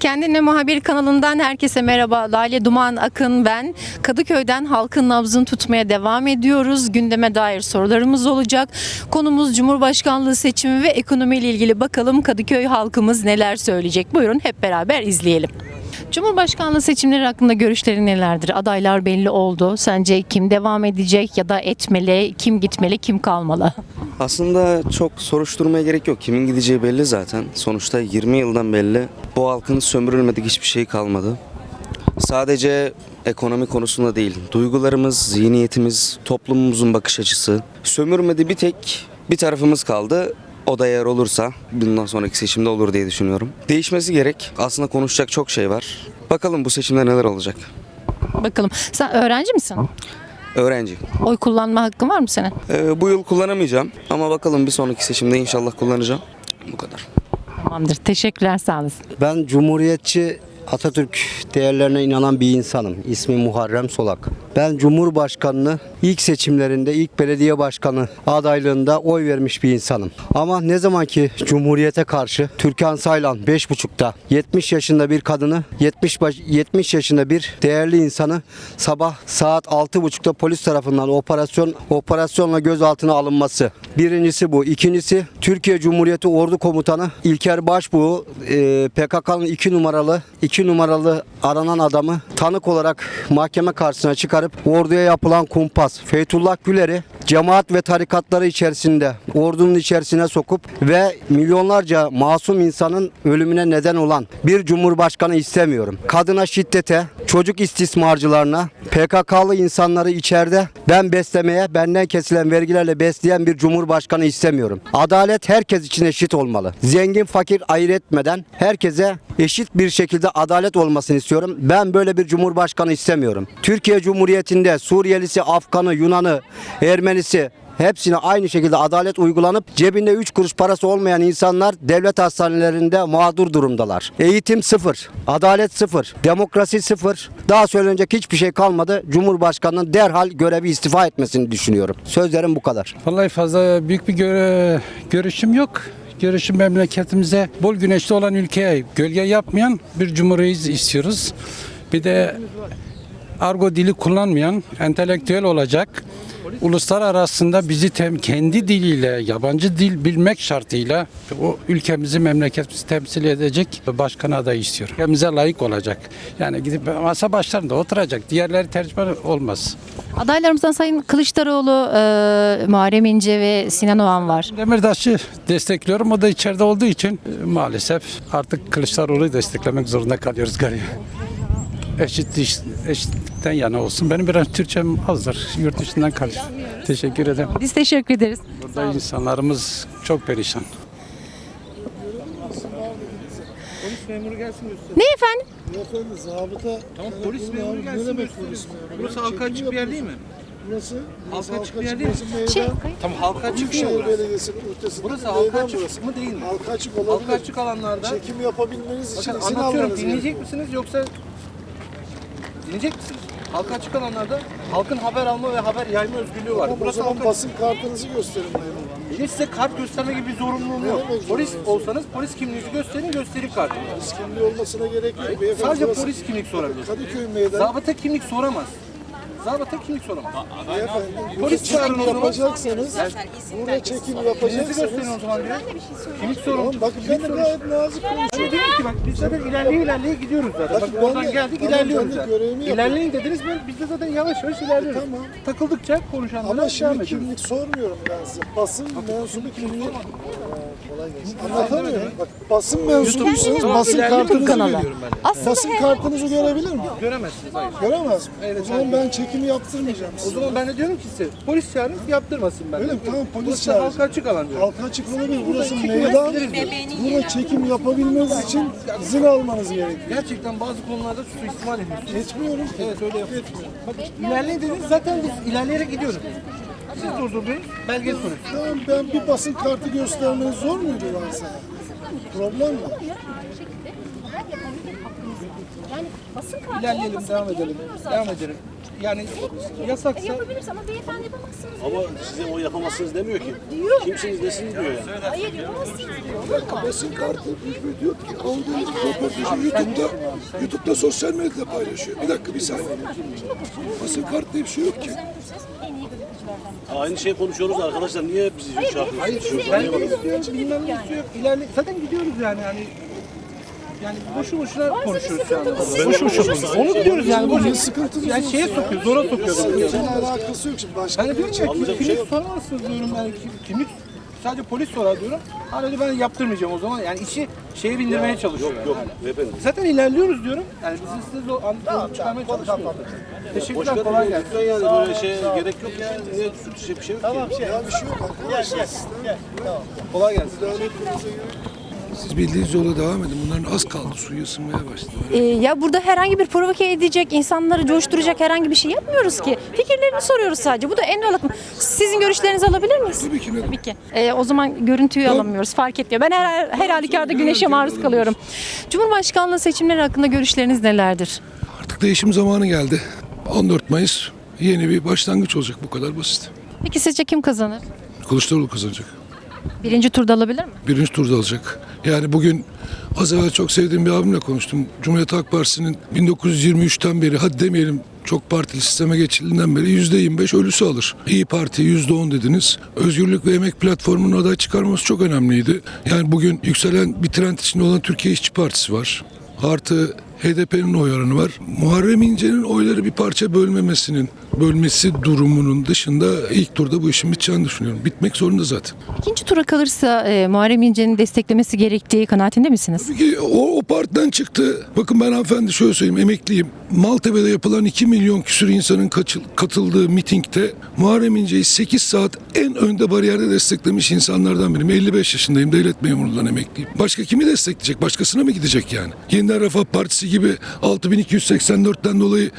Kendine Muhabir kanalından herkese merhaba. Lale Duman Akın ben. Kadıköy'den halkın nabzını tutmaya devam ediyoruz. Gündeme dair sorularımız olacak. Konumuz Cumhurbaşkanlığı seçimi ve ekonomiyle ilgili bakalım Kadıköy halkımız neler söyleyecek. Buyurun hep beraber izleyelim. Cumhurbaşkanlığı seçimleri hakkında görüşlerin nelerdir? Adaylar belli oldu. Sence kim devam edecek ya da etmeli, kim gitmeli, kim kalmalı? Aslında çok soruşturmaya gerek yok. Kimin gideceği belli zaten. Sonuçta 20 yıldan belli. Bu halkın sömürülmedik hiçbir şey kalmadı. Sadece ekonomi konusunda değil. Duygularımız, zihniyetimiz, toplumumuzun bakış açısı. Sömürmedi bir tek bir tarafımız kaldı. O da eğer olursa bundan sonraki seçimde olur diye düşünüyorum. Değişmesi gerek. Aslında konuşacak çok şey var. Bakalım bu seçimde neler olacak. Bakalım. Sen öğrenci misin? Öğrenci. Oy kullanma hakkın var mı senin? Ee, bu yıl kullanamayacağım ama bakalım bir sonraki seçimde inşallah kullanacağım. Bu kadar. Tamamdır. Teşekkürler. Sağ olasın. Ben Cumhuriyetçi Atatürk değerlerine inanan bir insanım. İsmi Muharrem Solak. Ben Cumhurbaşkanını ilk seçimlerinde, ilk belediye başkanı adaylığında oy vermiş bir insanım. Ama ne zaman ki Cumhuriyete karşı Türkan Saylan 5.5'ta 70 yaşında bir kadını, 70 baş- 70 yaşında bir değerli insanı sabah saat 6.30'da polis tarafından operasyon operasyonla gözaltına alınması. Birincisi bu. İkincisi Türkiye Cumhuriyeti Ordu Komutanı İlker Başbuğ e, PKK'nın 2 numaralı 2 numaralı aranan adamı tanık olarak mahkeme karşısına çıkarıp orduya yapılan kumpas Feytullah Güler'i cemaat ve tarikatları içerisinde ordunun içerisine sokup ve milyonlarca masum insanın ölümüne neden olan bir cumhurbaşkanı istemiyorum. Kadına şiddete, çocuk istismarcılarına, PKK'lı insanları içeride ben beslemeye, benden kesilen vergilerle besleyen bir cumhurbaşkanı istemiyorum. Adalet herkes için eşit olmalı. Zengin fakir ayırt etmeden herkese eşit bir şekilde adalet olmasını istiyorum. Ben böyle bir cumhurbaşkanı istemiyorum. Türkiye Cumhuriyeti'nde Suriyelisi, Afganı, Yunanı, Ermenisi Hepsine aynı şekilde adalet uygulanıp cebinde 3 kuruş parası olmayan insanlar devlet hastanelerinde mağdur durumdalar. Eğitim sıfır, adalet sıfır, demokrasi sıfır. Daha söylenecek hiçbir şey kalmadı. Cumhurbaşkanının derhal görevi istifa etmesini düşünüyorum. Sözlerim bu kadar. Vallahi fazla büyük bir göre- görüşüm yok. Görüşüm memleketimize bol güneşli olan ülkeye gölge yapmayan bir cumhuriyet istiyoruz. Bir de argo dili kullanmayan, entelektüel olacak, uluslar arasında bizi tem- kendi diliyle, yabancı dil bilmek şartıyla o ülkemizi, memleketimizi temsil edecek başkan adayı istiyorum. Ülkemize layık olacak. Yani gidip masa başlarında oturacak. Diğerleri tercüman olmaz. Adaylarımızdan Sayın Kılıçdaroğlu, e, Muharrem İnce ve Sinan Oğan var. Demirtaş'ı destekliyorum. O da içeride olduğu için e, maalesef artık Kılıçdaroğlu'yu desteklemek zorunda kalıyoruz galiba. Eşit, eşitlikten yana olsun. Benim biraz Türkçem azdır. Yurt dışından karış. Teşekkür ederim. Biz teşekkür ederiz. Burada insanlarımız çok perişan. Ne efendim? Efendim zabıta Tamam polis memuru gelsin. ne demek polis memuru? Burası halka açık bir yer değil mi? Burası, burası Halka açık bir yer değil mi? burası Şey. Tamam halka açık bir yer burası. Belediyesi'nin ötesinde Burası bir halka açık burası. mı değil mi? Halka açık olabilir. Halka açık alanlarda Çekim yapabilmeniz için Bakın izin anlatıyorum almanız dinleyecek gerekiyor. misiniz yoksa dinleyecek misiniz? Halka açık alanlarda halkın haber alma ve haber yayma özgürlüğü var. Tamam, o Burası zaman halka basın kartınızı gösterin memur. Benim size kart gösterme gibi bir zorunluluğum yok. demek Polis olsanız polis kimliğinizi gösterin göstereyim kartımı. İskemli olmasına gerek yok. Beyefendi Sadece burası polis kimlik sorabilir. Kadıköy meydanı. Zabıta kimlik soramaz. Zabıta kimlik soramaz. Beyefendi Polis çağırın o zaman. yapacaksanız, burada çekim Kimliğinizi gösterin yapacaksanız o zaman diyor. Kimlik sorun. Tamam bakın ben de gayet nazik konuşuyorum. Hani diyorum ki bak biz zaten ilerleye ilerleye gidiyoruz zaten. Bakın Bak ben oradan de- geldik tamam, ilerliyoruz de zaten. görevimi yapıyorum. İlerleyin dediniz ben biz de zaten yavaş yavaş ilerliyoruz. Tamam. Takıldıkça konuşanlara Ama devam şimdi ediyoruz. kimlik sormuyorum ben size. Basın mensubu kimliği. Anlatamıyorum. Bak basın mensubuysanız Tamam, basın kartınızı kanalı. Aslında Basın kartınızı görebilir mi? Göremezsiniz hayır. Göremez mi? O zaman ben çekimi yaptırmayacağım O zaman ben de diyorum ki size polis çağırın yaptırmasın ben. Öyle mi? Tamam, polis Burası çağırın. halka açık alan diyorum. Halka açık olabilir. Burası meydan. Burada çekim yapabilmeniz için izin almanız gerekiyor. Gerçekten bazı konularda suistimal ediyorsunuz. Etmiyorum. Evet öyle yapıyorsunuz. Bakın ilerleyin dediniz zaten biz ilerleyerek gidiyoruz. Siz durdurdunuz belge soruyorsunuz. Tamam ben bir basın kartı göstermeniz zor muydu ben sana? Problem mi? Yani basın kartı İlerleyelim, olmasına devam gerek edelim. yok zaten. Devam edelim. Yani yasaksa yapabiliriz ama beyefendi yapamazsınız. Ama size o yapamazsınız demiyor ki. Diyor. Kimsiniz nesiniz diyor yani. Hayır yapamazsınız diyor. Olur mu? Basın kartı hükmü diyor ki aldığınız röportajı YouTube'da, YouTube'da sosyal medyada paylaşıyor. Bir dakika bir saniye. Basın kartı diye bir şey yok ki. En iyi gazetecilerden. Aynı şey konuşuyoruz arkadaşlar. Niye bizi şey yapıyorsunuz? Hayır, Bizi ben en iyi istiyorum, bilmem ne istiyor. İlerle, zaten gidiyoruz yani hani yani boşu boşuna konuşuyoruz şu anda. Boşu boşuna. Onu diyoruz yani boşu. Sıkıntınız Yani şeye sokuyor, zora sokuyor. Senin alakası yok şimdi başka. Ben de diyorum ya kim, kimlik soramazsınız diyorum yani kim- kimlik sadece polis sorar diyorum. Hala diyor ben yaptırmayacağım o zaman yani işi şeye bindirmeye çalışıyor. Yok yok Beyefendi. Zaten ilerliyoruz diyorum. Yani bizim size zor an, çıkarmaya çalışmıyoruz. Teşekkürler kolay gelsin. Lütfen yani böyle şey gerek yok yani. Niye sürtüşecek bir şey yok tamam. ki. Ya bir şey yok arkadaşlar. Kolay gelsin. Siz bildiğiniz yola devam edin. Bunların az kaldı. Suyu ısınmaya başladı. Ee, ya burada herhangi bir provoke edecek, insanları coşturacak herhangi bir şey yapmıyoruz ki. Fikirlerini soruyoruz sadece. Bu da en olarak. Sizin görüşlerinizi alabilir miyiz? Tabii ki. Tabii ki. Ee, o zaman görüntüyü alamıyoruz. Fark etmiyor. Ben her, her halükarda güneşe maruz kalıyorum. Cumhurbaşkanlığı seçimleri hakkında görüşleriniz nelerdir? Artık değişim zamanı geldi. 14 Mayıs yeni bir başlangıç olacak. Bu kadar basit. Peki sizce kim kazanır? Kılıçdaroğlu kazanacak. Birinci turda alabilir mi? Birinci turda alacak. Yani bugün az evvel çok sevdiğim bir abimle konuştum. Cumhuriyet Halk Partisi'nin 1923'ten beri hadi demeyelim çok partili sisteme geçildiğinden beri %25 ölüsü alır. İyi Parti %10 dediniz. Özgürlük ve Emek Platformu'nun aday çıkarması çok önemliydi. Yani bugün yükselen bir trend içinde olan Türkiye İşçi Partisi var. Artı HDP'nin oy oranı var. Muharrem İnce'nin oyları bir parça bölmemesinin, bölmesi durumunun dışında ilk turda bu işin biteceğini düşünüyorum. Bitmek zorunda zaten. İkinci tura kalırsa e, Muharrem İnce'nin desteklemesi gerektiği kanaatinde misiniz? Peki o, o partiden çıktı. Bakın ben hanımefendi şöyle söyleyeyim emekliyim. Maltepe'de yapılan 2 milyon küsür insanın kaçı- katıldığı mitingde Muharrem İnce'yi 8 saat en önde bariyerde desteklemiş insanlardan biriyim. 55 yaşındayım devlet memurundan emekliyim. Başka kimi destekleyecek? Başkasına mı gidecek yani? Yeniden Refah Partisi gibi 6284'ten dolayı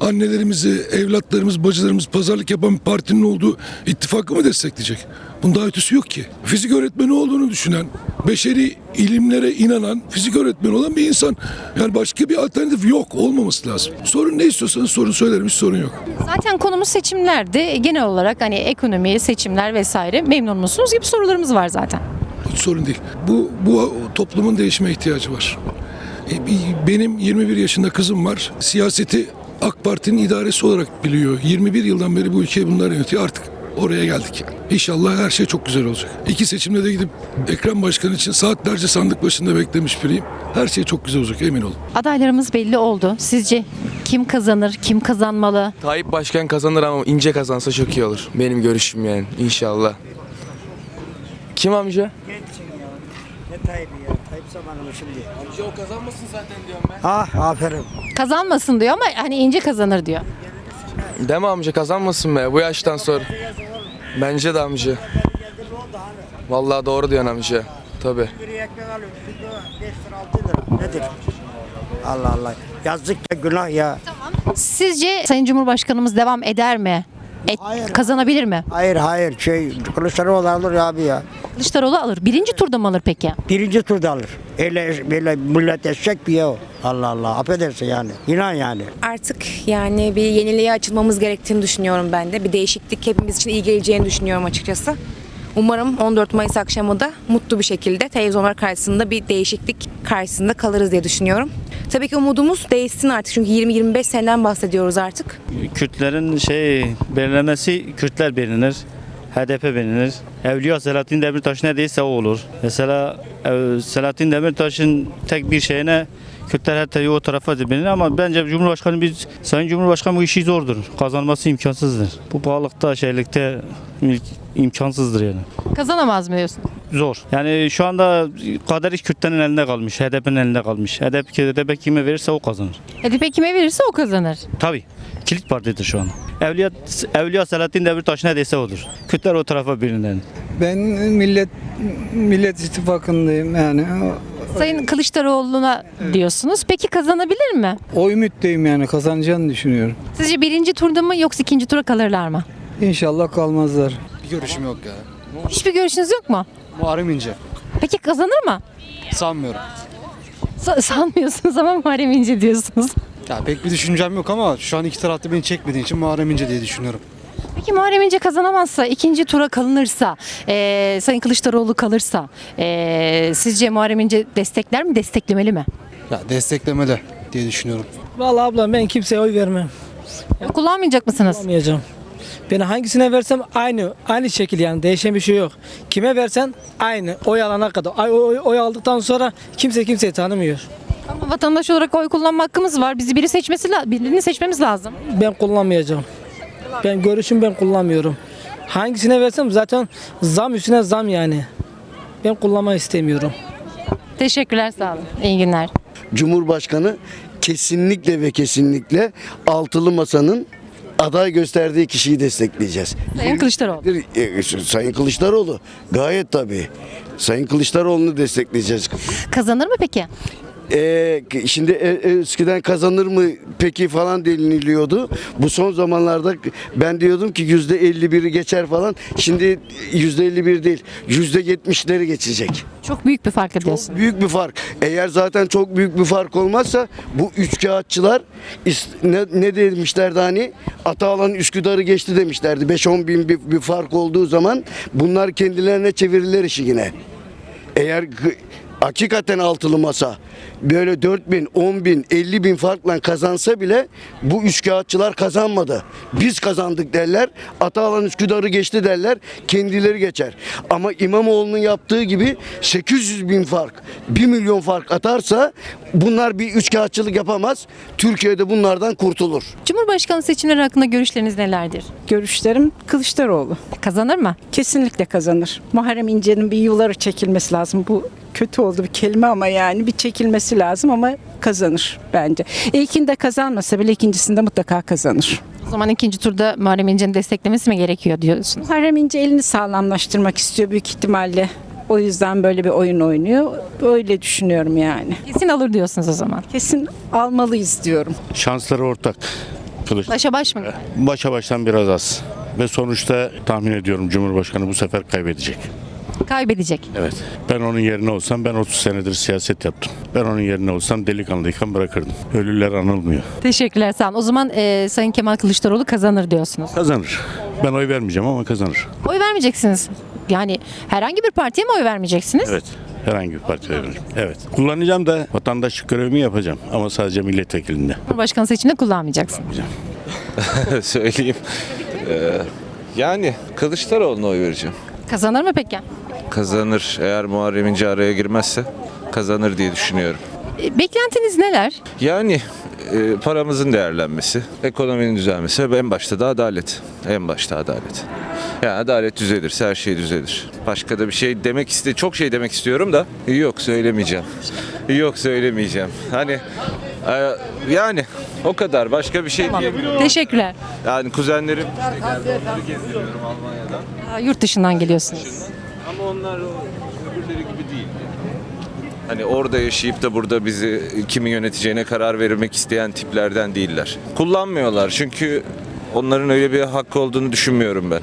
annelerimizi, evlatlarımız, bacılarımız pazarlık yapan bir partinin olduğu ittifakı mı destekleyecek? Bunun daha ötesi yok ki. Fizik öğretmeni olduğunu düşünen, beşeri ilimlere inanan, fizik öğretmeni olan bir insan. Yani başka bir alternatif yok, olmaması lazım. Sorun ne istiyorsanız sorun söylerim, hiç sorun yok. Zaten konumuz seçimlerdi. Genel olarak hani ekonomi, seçimler vesaire memnun musunuz gibi sorularımız var zaten. Hiç sorun değil. Bu, bu toplumun değişime ihtiyacı var. E, Benim 21 yaşında kızım var. Siyaseti AK Parti'nin idaresi olarak biliyor. 21 yıldan beri bu ülkeyi bunlar yönetiyor. Artık oraya geldik yani. İnşallah her şey çok güzel olacak. İki seçimde de gidip Ekrem Başkan için saatlerce sandık başında beklemiş biriyim. Her şey çok güzel olacak emin olun. Adaylarımız belli oldu. Sizce kim kazanır, kim kazanmalı? Tayyip Başkan kazanır ama ince kazansa çok iyi olur. Benim görüşüm yani inşallah. Kim amca? Ne Tayyip ya? Tayyip zamanı mı şimdi? Amca o kazanmasın zaten diyorum ben. Ah aferin. Kazanmasın diyor ama hani ince kazanır diyor. Deme amca kazanmasın be bu yaştan sonra. Bence de amca. Vallahi doğru diyorsun amca. Tabi. Bir ekmek alıyor. Kilo 5 lira 6 lira. Nedir? Allah Allah. Yazık ya günah ya. Sizce Sayın Cumhurbaşkanımız devam eder mi? Et- Hayır. kazanabilir mi? Hayır hayır şey Kılıçdaroğlu alır abi ya. Kılıçdaroğlu alır. Birinci turda mı alır peki? Birinci turda alır. Öyle böyle millet eşek bir ya o. Allah Allah affedersin yani. İnan yani. Artık yani bir yeniliğe açılmamız gerektiğini düşünüyorum ben de. Bir değişiklik hepimiz için iyi geleceğini düşünüyorum açıkçası. Umarım 14 Mayıs akşamı da mutlu bir şekilde televizyonlar karşısında bir değişiklik karşısında kalırız diye düşünüyorum. Tabii ki umudumuz değişsin artık çünkü 20-25 seneden bahsediyoruz artık. Kürtlerin şey belirlemesi Kürtler belirlenir. HDP belirlenir. Evliya Selahattin Demirtaş ne değilse o olur. Mesela e, Selahattin Demirtaş'ın tek bir şeyine Kürtler hatta o tarafa bilinir ama bence Cumhurbaşkanı biz Sayın Cumhurbaşkanı bu işi zordur. Kazanması imkansızdır. Bu pahalılıkta şeylikte im- imkansızdır yani. Kazanamaz mı diyorsun? Zor. Yani şu anda kader iş Kürtlerin elinde kalmış. HDP'nin elinde kalmış. HDP, HDP kime verirse o kazanır. HDP kime verirse o kazanır. Tabii. Kilit partidir şu an. Evliya, Evliya Selahattin Demirtaş ne dese odur. Kürtler o tarafa birinden. Ben Millet Millet İttifakı'ndayım yani. Sayın Kılıçdaroğlu'na diyorsunuz. Peki kazanabilir mi? O ümitteyim yani kazanacağını düşünüyorum. Sizce birinci turda mı yoksa ikinci tura kalırlar mı? İnşallah kalmazlar. Bir görüşüm yok ya. Hiçbir görüşünüz yok mu? Muharrem İnce. Peki kazanır mı? Sanmıyorum. Sa- sanmıyorsunuz ama Muharrem İnce diyorsunuz. Ya pek bir düşüncem yok ama şu an iki tarafta beni çekmediği için Muharrem İnce diye düşünüyorum. Peki Muharrem İnce kazanamazsa, ikinci tura kalınırsa, eee, Sayın Kılıçdaroğlu kalırsa eee, sizce Muharrem İnce destekler mi, desteklemeli mi? Ya desteklemeli diye düşünüyorum. Vallahi abla ben kimseye oy vermem. Oy Kullanmayacak mısınız? Kullanmayacağım. Ben hangisine versem aynı aynı şekil yani değişen bir şey yok. Kime versen aynı oy alana kadar. Ay, oy, oy aldıktan sonra kimse kimseyi tanımıyor. Ama vatandaş olarak oy kullanma hakkımız var. Bizi biri seçmesi birini seçmemiz lazım. Ben kullanmayacağım. Ben görüşüm ben kullanmıyorum. Hangisine versem zaten zam üstüne zam yani. Ben kullanmak istemiyorum. Teşekkürler, sağ olun. İyi günler. Cumhurbaşkanı kesinlikle ve kesinlikle altılı masanın aday gösterdiği kişiyi destekleyeceğiz. Sayın Kılıçdaroğlu. E, Sayın Kılıçdaroğlu gayet tabii. Sayın Kılıçdaroğlu'nu destekleyeceğiz. Kazanır mı peki? Ee, şimdi e, e, eskiden kazanır mı peki falan deniliyordu. Bu son zamanlarda ben diyordum ki yüzde 51'i geçer falan. Şimdi yüzde 51 değil, yüzde 70'leri geçecek. Çok büyük bir fark ediyorsun. Büyük bir fark. Eğer zaten çok büyük bir fark olmazsa bu üçkağıtçılar is- ne, ne demişlerdi hani Atalan Üsküdar'ı geçti demişlerdi. 5-10 bin bir, bir fark olduğu zaman bunlar kendilerine çevirirler işi yine. Eğer hakikaten altılı masa böyle 4 bin, 10 bin, 50 bin farkla kazansa bile bu üçkağıtçılar kazanmadı. Biz kazandık derler. Atalan Üsküdar'ı geçti derler. Kendileri geçer. Ama İmamoğlu'nun yaptığı gibi 800 bin fark, 1 milyon fark atarsa bunlar bir üçkağıtçılık yapamaz. Türkiye'de bunlardan kurtulur. Cumhurbaşkanı seçimleri hakkında görüşleriniz nelerdir? Görüşlerim Kılıçdaroğlu. Kazanır mı? Kesinlikle kazanır. Muharrem İnce'nin bir yılları çekilmesi lazım. Bu kötü oldu bir kelime ama yani bir çekilmesi lazım ama kazanır bence. İlkinde kazanmasa bile ikincisinde mutlaka kazanır. O zaman ikinci turda Muharrem İnce'nin desteklemesi mi gerekiyor diyorsunuz? Muharrem İnce elini sağlamlaştırmak istiyor büyük ihtimalle. O yüzden böyle bir oyun oynuyor. Öyle düşünüyorum yani. Kesin alır diyorsunuz o zaman. Kesin almalıyız diyorum. Şansları ortak. Kılıç. Başa baş mı? Başa baştan biraz az. Ve sonuçta tahmin ediyorum Cumhurbaşkanı bu sefer kaybedecek. Kaybedecek. Evet. Ben onun yerine olsam ben 30 senedir siyaset yaptım. Ben onun yerine olsam delikanlıyken bırakırdım. Ölüler anılmıyor. Teşekkürler sağ olun. O zaman e, Sayın Kemal Kılıçdaroğlu kazanır diyorsunuz. Kazanır. Ben oy vermeyeceğim ama kazanır. Oy vermeyeceksiniz. Yani herhangi bir partiye mi oy vermeyeceksiniz? Evet. Herhangi bir partiye veririm. Evet. Kullanacağım da vatandaşlık görevimi yapacağım. Ama sadece milletvekilinde. Cumhurbaşkanı seçiminde kullanmayacaksın. Söyleyeyim. Ee, yani Kılıçdaroğlu'na oy vereceğim. Kazanır mı peki? Kazanır. Eğer Muharrem İnce araya girmezse kazanır diye düşünüyorum. E, Beklentiniz neler? Yani e, paramızın değerlenmesi, ekonominin düzelmesi ve en başta da adalet. En başta adalet. Yani adalet düzelirse her şey düzelir. Başka da bir şey demek iste çok şey demek istiyorum da yok söylemeyeceğim. Yok söylemeyeceğim. Hani e, yani o kadar başka bir şey diyemiyorum. Teşekkürler. Yani kuzenlerim gezdiriyorum Almanya'dan. Aa, Yurt dışından geliyorsunuz. Ama onlar o öbürleri gibi değil. Hani orada yaşayıp da burada bizi kimi yöneteceğine karar vermek isteyen tiplerden değiller. Kullanmıyorlar çünkü onların öyle bir hakkı olduğunu düşünmüyorum ben.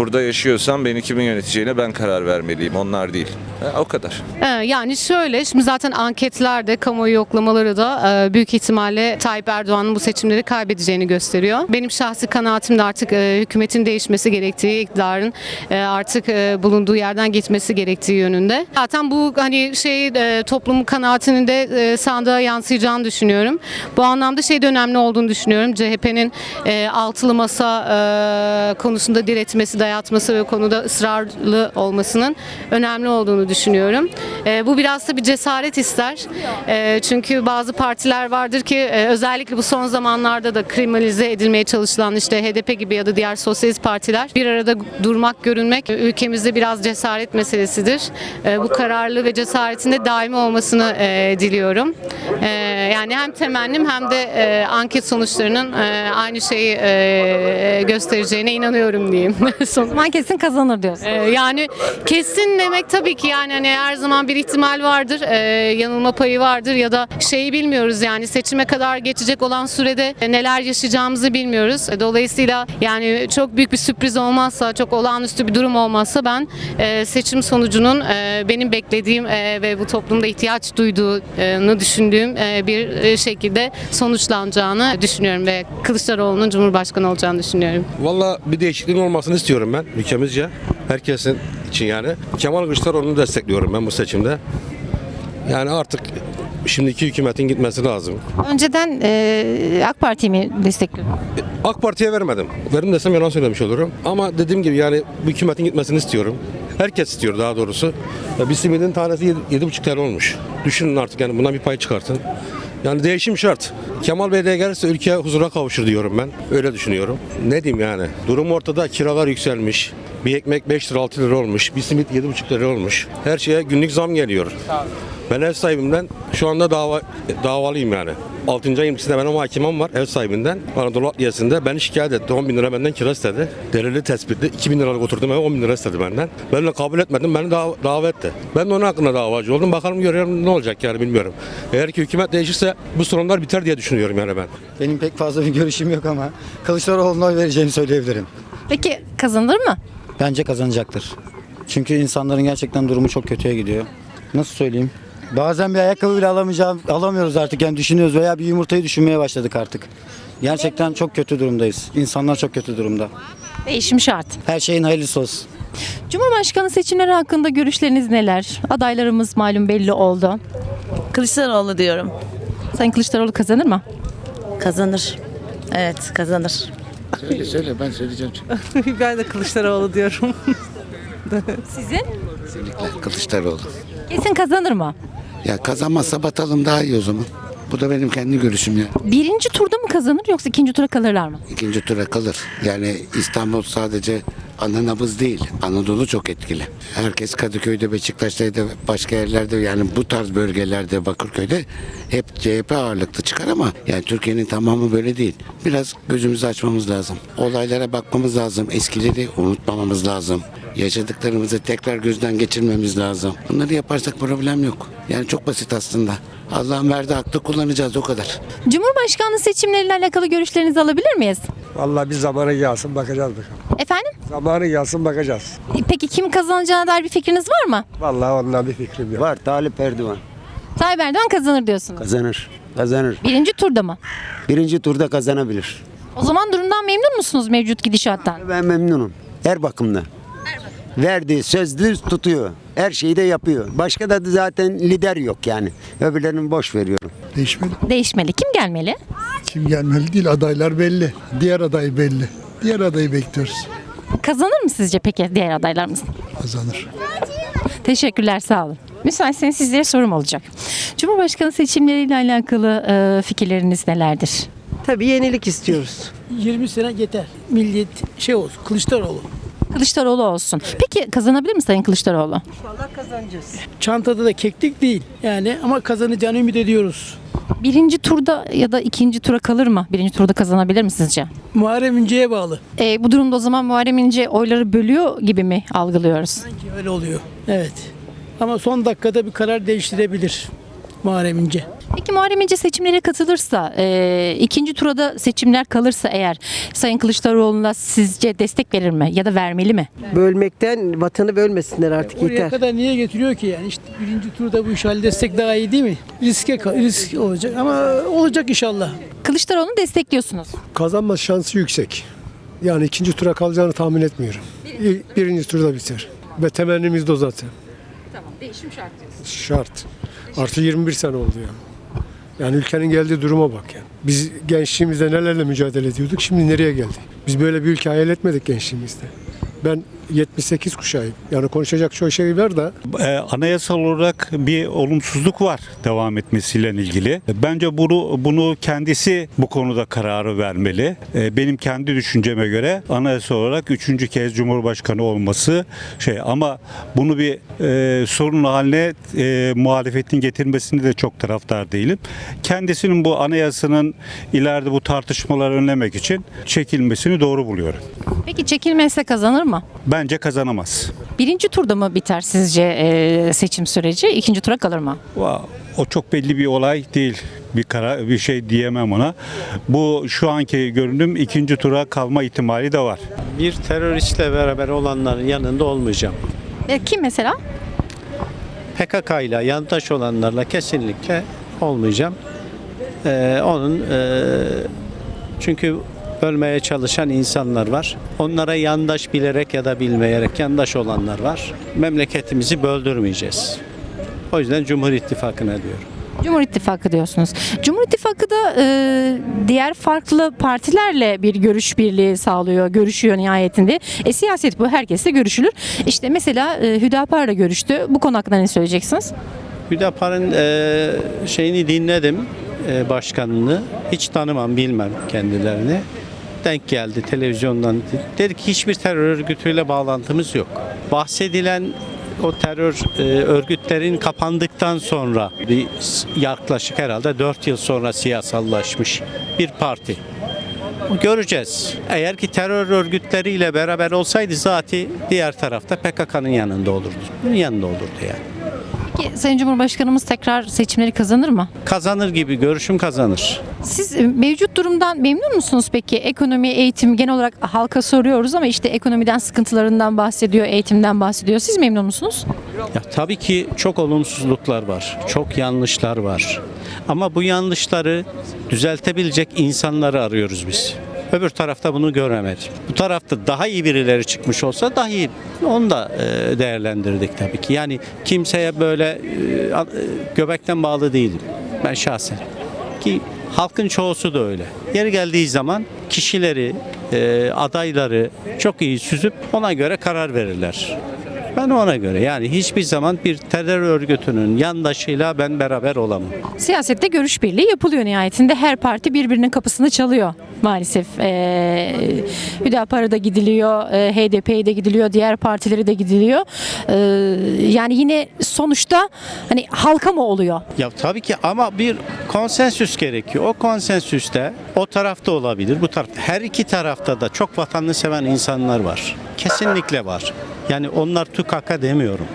Burada yaşıyorsam beni kimin yöneteceğine ben karar vermeliyim, onlar değil. Ha, o kadar. Ee, Yani şöyle, şimdi zaten anketlerde, kamuoyu yoklamaları da e, büyük ihtimalle Tayyip Erdoğan'ın bu seçimleri kaybedeceğini gösteriyor. Benim şahsi kanaatim de artık e, hükümetin değişmesi gerektiği, iktidarın e, artık e, bulunduğu yerden gitmesi gerektiği yönünde. Zaten bu hani şey e, toplumun kanaatinin de e, sandığa yansıyacağını düşünüyorum. Bu anlamda şey de önemli olduğunu düşünüyorum. CHP'nin e, altılı masa e, konusunda diretmesi, dayatması ve konuda ısrarlı olmasının önemli olduğunu düşünüyorum. E, bu biraz da bir cesaret ister. E, çünkü bazı partiler vardır ki e, özellikle bu son zamanlarda da kriminalize edilmeye çalışılan işte HDP gibi ya da diğer sosyalist partiler bir arada durmak, görünmek ülkemizde biraz cesaret meselesidir. E, bu kararlı ve cesaretinde daimi olmasını e, diliyorum. E, yani hem temennim hem de e, anket sonuçlarının e, aynı şeyi e, göstereceğine inanıyorum diyeyim. Son- zaman kesin kazanır diyorsun. Ee, yani kesin demek tabii ki yani hani her zaman bir ihtimal vardır, ee, yanılma payı vardır ya da şeyi bilmiyoruz yani seçime kadar geçecek olan sürede neler yaşayacağımızı bilmiyoruz. Dolayısıyla yani çok büyük bir sürpriz olmazsa, çok olağanüstü bir durum olmazsa ben e, seçim sonucunun e, benim beklediğim e, ve bu toplumda ihtiyaç duyduğunu düşündüğüm e, bir şekilde sonuçlanacağını düşünüyorum ve Kılıçdaroğlu'nun Cumhurbaşkanı olacağını düşünüyorum. Valla bir değişikliğin olmasını istiyorum ben ülkemizce. Herkesin için yani. Kemal Kılıçdaroğlu'nu destekliyorum ben bu seçimde. Yani artık şimdiki hükümetin gitmesi lazım. Önceden e, AK Parti'yi mi destekliyorsun? AK Parti'ye vermedim. Verim desem yalan söylemiş olurum. Ama dediğim gibi yani bu hükümetin gitmesini istiyorum. Herkes istiyor daha doğrusu. Ya bir simidin tanesi yedi- yedi buçuk TL olmuş. Düşünün artık yani bundan bir pay çıkartın. Yani değişim şart. Kemal Bey de gelirse ülke huzura kavuşur diyorum ben. Öyle düşünüyorum. Ne diyeyim yani? Durum ortada. Kiralar yükselmiş. Bir ekmek 5 lira 6 lira olmuş. Bir simit 7,5 lira olmuş. Her şeye günlük zam geliyor. Ben ev sahibimden şu anda dava davalıyım yani. 6. ayın ikisinde benim mahkemem var ev sahibinden. Anadolu Adliyesi'nde beni şikayet etti. 10 bin lira benden kira istedi. Delili tespitli. 2 bin liralık oturdum eve 10 bin lira istedi benden. Ben de kabul etmedim. Beni dav dava etti. Ben de onun hakkında davacı oldum. Bakalım görüyorum ne olacak yani bilmiyorum. Eğer ki hükümet değişirse bu sorunlar biter diye düşünüyorum yani ben. Benim pek fazla bir görüşüm yok ama Kılıçdaroğlu'na oy vereceğimi söyleyebilirim. Peki kazanır mı? Bence kazanacaktır. Çünkü insanların gerçekten durumu çok kötüye gidiyor. Nasıl söyleyeyim? Bazen bir ayakkabı bile alamayacağım, alamıyoruz artık yani düşünüyoruz veya bir yumurtayı düşünmeye başladık artık. Gerçekten çok kötü durumdayız. İnsanlar çok kötü durumda. Değişim şart. Her şeyin hayırlısı olsun. Cumhurbaşkanı seçimleri hakkında görüşleriniz neler? Adaylarımız malum belli oldu. Kılıçdaroğlu diyorum. Sayın Kılıçdaroğlu kazanır mı? Kazanır. Evet kazanır. Söyle söyle ben söyleyeceğim. ben de Kılıçdaroğlu diyorum. Sizin? Kılıçdaroğlu. Kesin kazanır mı? Ya kazanmazsa batalım daha iyi o zaman. Bu da benim kendi görüşüm ya. Birinci turda mı kazanır yoksa ikinci tura kalırlar mı? İkinci tura kalır. Yani İstanbul sadece ana nabız değil. Anadolu çok etkili. Herkes Kadıköy'de, Beşiktaş'ta, başka yerlerde yani bu tarz bölgelerde, Bakırköy'de hep CHP ağırlıklı çıkar ama yani Türkiye'nin tamamı böyle değil. Biraz gözümüzü açmamız lazım. Olaylara bakmamız lazım. Eskileri unutmamamız lazım. Yaşadıklarımızı tekrar gözden geçirmemiz lazım. Bunları yaparsak problem yok. Yani çok basit aslında. Allah'ın verdiği aklı kullanacağız o kadar. Cumhurbaşkanlığı seçimleriyle alakalı görüşlerinizi alabilir miyiz? Vallahi biz zamanı gelsin bakacağız bakalım. Efendim? Zamanı gelsin bakacağız. Peki kim kazanacağına dair bir fikriniz var mı? Vallahi ondan bir fikrim yok. Var Talip Erdoğan. Tayyip Erdoğan kazanır diyorsunuz. Kazanır. Kazanır. Birinci turda mı? Birinci turda kazanabilir. O zaman durumdan memnun musunuz mevcut gidişattan? Ben memnunum. Her bakımda. Verdiği sözlü tutuyor. Her şeyi de yapıyor. Başka da zaten lider yok yani. Öbürlerini boş veriyorum. Değişmeli. Değişmeli. Kim gelmeli? Kim gelmeli değil adaylar belli. Diğer aday belli. Diğer adayı bekliyoruz. Kazanır mı sizce peki diğer adaylarımız? Kazanır. Teşekkürler sağ olun. Müsaitseniz sizlere sorum olacak. Cumhurbaşkanı seçimleriyle alakalı e, fikirleriniz nelerdir? Tabii yenilik istiyoruz. 20 sene yeter. Millet şey olsun Kılıçdaroğlu. Kılıçdaroğlu olsun. Peki kazanabilir mi Sayın Kılıçdaroğlu? İnşallah kazanacağız. Çantada da keklik değil yani ama kazanacağını ümit ediyoruz. Birinci turda ya da ikinci tura kalır mı? Birinci turda kazanabilir mi sizce? Muharrem İnce'ye bağlı. E, bu durumda o zaman Muharrem İnce oyları bölüyor gibi mi algılıyoruz? Sanki öyle oluyor. Evet. Ama son dakikada bir karar değiştirebilir Muharrem İnce. Peki Muharrem İnce seçimlere katılırsa, e, ikinci turada seçimler kalırsa eğer Sayın Kılıçdaroğlu'na sizce destek verir mi ya da vermeli mi? Bölmekten vatanı bölmesinler artık Oraya yeter. kadar niye getiriyor ki yani? İşte birinci turda bu işi halletsek daha iyi değil mi? Riske risk olacak ama olacak inşallah. Kılıçdaroğlu'nu destekliyorsunuz. Kazanma şansı yüksek. Yani ikinci tura kalacağını tahmin etmiyorum. Birinci turda biter. Ve temennimiz de o zaten. Tamam, değişim şart diyorsunuz. Şart. Artı 21 sene oldu ya. Yani ülkenin geldiği duruma bak yani. Biz gençliğimizde nelerle mücadele ediyorduk, şimdi nereye geldik? Biz böyle bir ülke hayal etmedik gençliğimizde. Ben 78 kuşağıyım. Yani konuşacak çok şey var da E, anayasal olarak bir olumsuzluk var devam etmesiyle ilgili. Bence bunu bunu kendisi bu konuda kararı vermeli. E, benim kendi düşünceme göre anayasal olarak üçüncü kez Cumhurbaşkanı olması şey ama bunu bir e, sorun haline e, muhalefetin getirmesini de çok taraftar değilim. Kendisinin bu anayasanın ileride bu tartışmaları önlemek için çekilmesini doğru buluyorum. Peki çekilmezse kazanır mı? Bence kazanamaz. Birinci turda mı biter sizce e, seçim süreci? İkinci tura kalır mı? O çok belli bir olay değil. Bir karar bir şey diyemem ona. Bu şu anki görünüm ikinci tura kalma ihtimali de var. Bir teröristle beraber olanların yanında olmayacağım. E, kim mesela? PKK ile yandaş olanlarla kesinlikle olmayacağım. Ee, onun e, çünkü bölmeye çalışan insanlar var. Onlara yandaş bilerek ya da bilmeyerek yandaş olanlar var. Memleketimizi böldürmeyeceğiz. O yüzden Cumhur İttifakı'na diyorum. Cumhur İttifakı diyorsunuz. Cumhur İttifakı da e, diğer farklı partilerle bir görüş birliği sağlıyor, görüşüyor nihayetinde. E, siyaset bu, herkesle görüşülür. İşte mesela e, Hüdapar'la görüştü. Bu konu hakkında ne söyleyeceksiniz? Hüdapar'ın e, şeyini dinledim, e, başkanını. Hiç tanımam, bilmem kendilerini. Denk geldi televizyondan. Dedi ki hiçbir terör örgütüyle bağlantımız yok. Bahsedilen o terör e, örgütlerin kapandıktan sonra bir yaklaşık herhalde 4 yıl sonra siyasallaşmış bir parti. Göreceğiz. Eğer ki terör örgütleriyle beraber olsaydı zaten diğer tarafta PKK'nın yanında olurdu. Yanında olurdu yani. Peki Sayın Cumhurbaşkanımız tekrar seçimleri kazanır mı? Kazanır gibi görüşüm kazanır. Siz e, mevcut durumdan memnun musunuz peki? Ekonomi, eğitim genel olarak halka soruyoruz ama işte ekonomiden sıkıntılarından bahsediyor, eğitimden bahsediyor. Siz memnun musunuz? Ya tabii ki çok olumsuzluklar var. Çok yanlışlar var. Ama bu yanlışları düzeltebilecek insanları arıyoruz biz. Öbür tarafta bunu göremedim. Bu tarafta daha iyi birileri çıkmış olsa daha iyi. Onu da e, değerlendirdik tabii ki. Yani kimseye böyle e, e, göbekten bağlı değilim. Ben şahsen. Ki halkın çoğusu da öyle. Yeri geldiği zaman kişileri, adayları çok iyi süzüp ona göre karar verirler. Ben ona göre yani hiçbir zaman bir terör örgütünün yandaşıyla ben beraber olamam. Siyasette görüş birliği yapılıyor nihayetinde. Her parti birbirinin kapısını çalıyor maalesef. Ee, Hüdapar'a da gidiliyor, e, HDP'ye de gidiliyor, diğer partilere de gidiliyor. Ee, yani yine sonuçta hani halka mı oluyor? Ya tabii ki ama bir konsensüs gerekiyor. O konsensüste o tarafta olabilir, bu tarafta. Her iki tarafta da çok vatanını seven insanlar var. Kesinlikle var. Yani onlar tukaka demiyorum.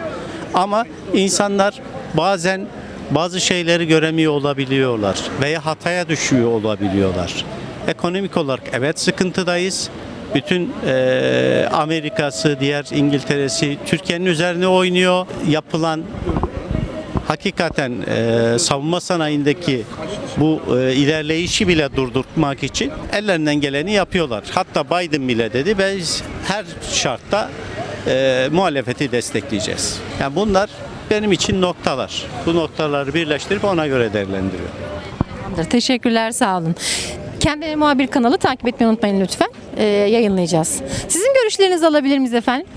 Ama insanlar bazen bazı şeyleri göremiyor olabiliyorlar veya hataya düşüyor olabiliyorlar. Ekonomik olarak evet sıkıntıdayız. Bütün eee, Amerika'sı, diğer İngiltere'si Türkiye'nin üzerine oynuyor. Yapılan hakikaten e, savunma sanayindeki bu e, ilerleyişi bile durdurmak için ellerinden geleni yapıyorlar. Hatta Biden bile dedi biz her şartta e, muhalefeti destekleyeceğiz. Yani bunlar benim için noktalar. Bu noktaları birleştirip ona göre değerlendiriyor. Teşekkürler, sağ olun. Kendine muhabir kanalı takip etmeyi unutmayın lütfen. Ee, yayınlayacağız. Sizin görüşlerinizi alabilir miyiz efendim?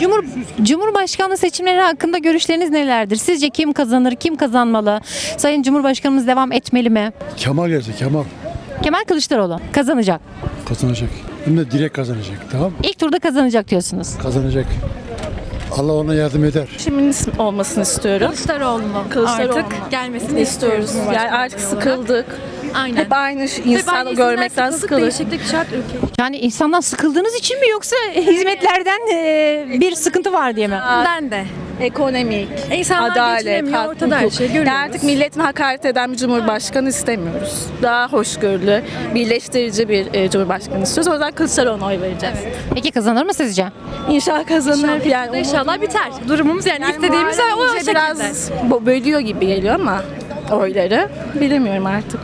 Cumhur, Cumhurbaşkanlığı seçimleri hakkında görüşleriniz nelerdir? Sizce kim kazanır, kim kazanmalı? Sayın Cumhurbaşkanımız devam etmeli mi? Kemal gelecek Kemal Kemal Kılıçdaroğlu kazanacak. kazanacak. Hem de direkt kazanacak tamam İlk turda kazanacak diyorsunuz. Kazanacak. Allah ona yardım eder. Şimdinin olmasını istiyorum. Kılıçdaroğlu mu? Kılıçdaroğlu Artık mu? gelmesini istiyoruz. istiyoruz Yani artık sıkıldık. Aynen. Hep aynı insan görmekten sıkıldık. Değişiklik şart ülke. Yani insandan sıkıldığınız için mi yoksa hizmetlerden e, bir sıkıntı var diye mi? Ben de. Ekonomik, İnsanlar adalet, hak, ortada her şey görüyoruz. Yani artık milletin hakaret eden bir cumhurbaşkanı istemiyoruz. Daha hoşgörülü, birleştirici bir e, cumhurbaşkanı istiyoruz. O yüzden Kılıçdaroğlu'na oy vereceğiz. Peki kazanır mı sizce? İnşallah kazanır. Yani İnşallah biter. Durumumuz yani, istediğimiz Muharrem o İnce şekilde. biraz bölüyor gibi geliyor ama oyları bilemiyorum artık.